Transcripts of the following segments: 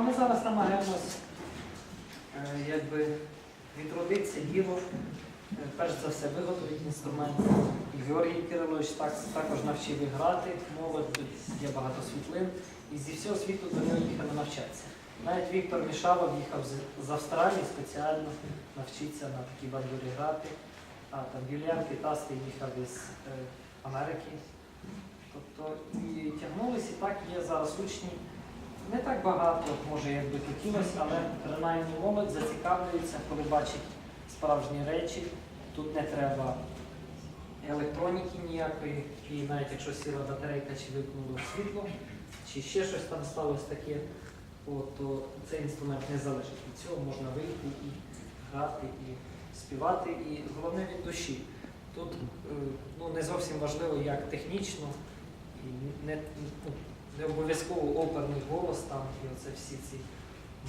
ми зараз намагаємось е, якби відродити діло, е, перш за все виготовити інструмент. Георгій Кирилович так, також навчив грати, молодь, тут є багато світлин. І зі всього світу до нього їхали навчатися. Навіть Віктор Мішалов їхав з Австралії спеціально навчитися на такій бандурі грати. А там Юліан Китастий їхав із е, Америки. Тобто і тягнулися, і так є зараз учні. Не так багато, може, як би хотілося, але принаймні молодь зацікавлюється, коли бачить справжні речі. Тут не треба електроніки ніякої, і навіть якщо сіла батарейка чи вимкнуло світло, чи ще щось там сталося таке, то цей інструмент не залежить від цього, можна вийти і грати, і співати, і головне від душі. Тут е, ну, не зовсім важливо, як технічно, і не, ну, не обов'язково оперний голос там і оце всі ці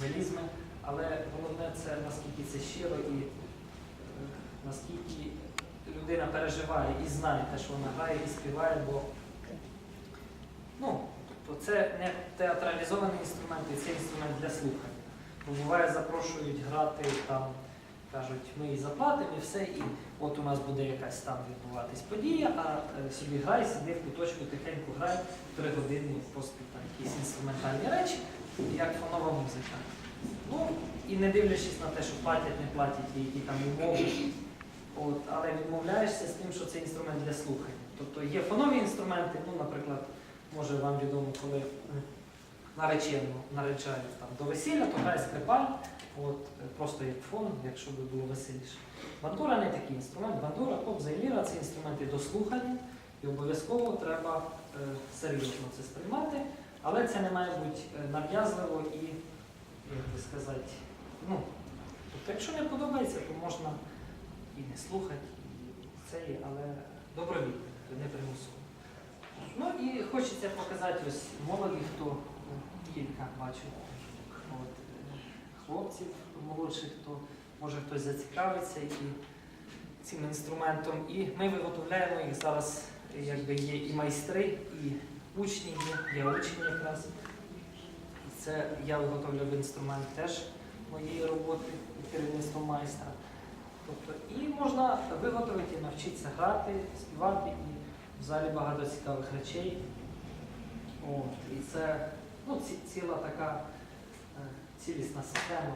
мелізми, але головне це наскільки це щиро і е, наскільки людина переживає і знає те, що вона грає і співає, бо ну, тобто це не театралізований інструмент, і це інструмент для слухання. Бо буває, запрошують грати там, кажуть, ми і заплатимо і все, і от у нас буде якась там відбуватись подія, а е, собі грай, сиди в куточку, тихенько грай три години поспіль там якісь інструментальні речі, як фонова музика. Ну, і не дивлячись на те, що платять, не платять, і які там умови. От, але відмовляєшся з тим, що це інструмент для слухання. Тобто є фонові інструменти, ну, наприклад, може вам відомо, коли наречену наречають там, до весілля, то грає скрипаль, от, е, просто як фон, якщо би було веселіше. Бандура не такий інструмент. Бандура, кобза і ліра це інструменти до слухання, і обов'язково треба е, серйозно це сприймати, але це не має бути е, нав'язливо і, як би сказати, ну, тобто, якщо не подобається, то можна і не слухати, і це є, але добровільно, не примусово. Ну і хочеться показати ось молоді, хто кілька бачу. От, е, хлопців молодших, хто може хтось зацікавиться і цим інструментом. І ми виготовляємо їх зараз, якби є і майстри, і учні є, я учень якраз. Це я виготовляв інструмент теж моєї роботи під керівництвом майстра. Тобто, і можна виготовити, навчитися грати, співати, і в залі багато цікавих речей. От, і це ну, ці- ціла така е, цілісна система.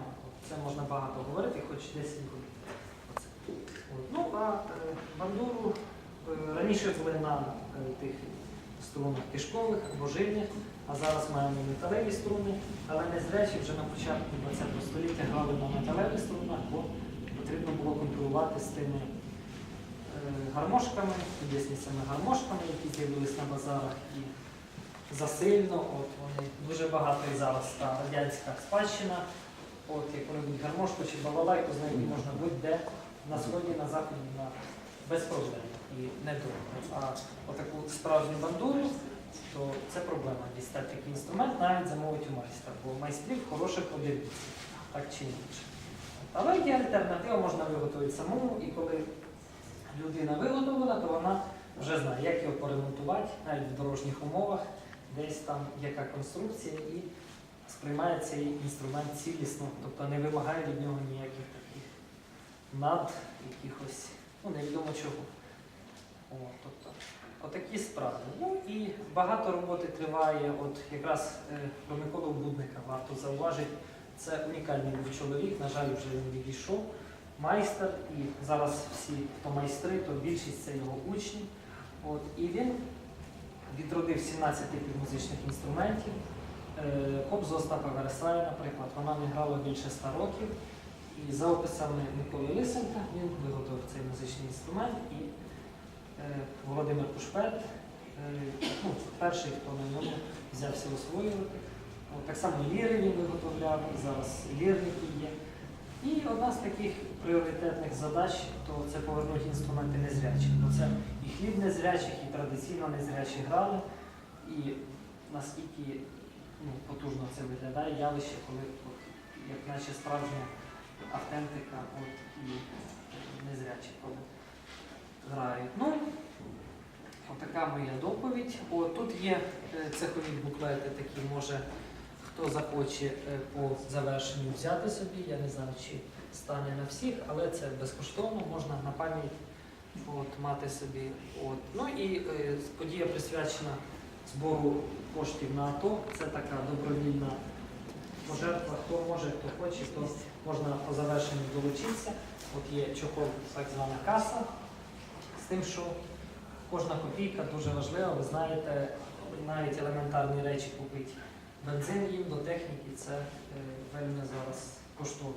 Це можна багато говорити, хоч 10 годин. Ну, а е, бандуру е, раніше були на тих струнах кишкових або жильних, а зараз маємо металеві струни, але незрячі вже на початку ХХ століття грали на металевих струнах, бо потрібно було конкурувати з тими гармошками, чудесницями гармошками, які з'явились на базарах. І засильно, от вони дуже багато і зараз та радянська спадщина. От як вони будуть гармошку чи балалайку, знайти можна будь-де на сході, на заході, на без проблем і не дорого. А отаку справжню бандуру, то це проблема дістати такий інструмент, навіть замовити у майстра, бо майстрів хороших подивитися, так чи інакше. Але є альтернатива, можна виготовити самому, і коли людина виготовлена, то вона вже знає, як його поремонтувати, навіть в дорожніх умовах, десь там яка конструкція, і сприймає цей інструмент цілісно, тобто не вимагає від нього ніяких таких над якихось, ну невідомо чого. О, тобто, отакі справи. Ну і багато роботи триває. От якраз е, про Миколу Будника варто зауважити. Це унікальний був чоловік, на жаль, вже він відійшов. Майстер, і зараз всі, хто майстри, то більшість це його учні. От, і він відродив 17 типів музичних інструментів. Е, Кобзу Остапа Вересая, наприклад, вона не грала більше 100 років. І за описами Миколи Лисенка він виготовив цей музичний інструмент. І е, Володимир Пушпет, е, ну, перший, хто на ньому взявся освоювати. Так само ліри він виготовляв, зараз лірники є. І одна з таких пріоритетних задач то це повернути інструменти незрячих. Бо це і хліб незрячих, і традиційно незрячі грали. І наскільки ну, потужно це виглядає явище, коли от, як наче справжня автентика от, і незрячі коли грають. Ну, Отака моя доповідь. О, тут є е, цехові буклети такі, може Хто захоче е, по завершенню взяти собі, я не знаю, чи стане на всіх, але це безкоштовно, можна на пам'ять от, мати собі. От. Ну і е, подія присвячена збору коштів на АТО. Це така добровільна пожертва. Хто може, хто хоче, то можна по завершенню долучитися. От є чохол, так звана каса, з тим, що кожна копійка дуже важлива. Ви знаєте, навіть елементарні речі купити. Бензин їм до техніки це е, вельми зараз коштовно.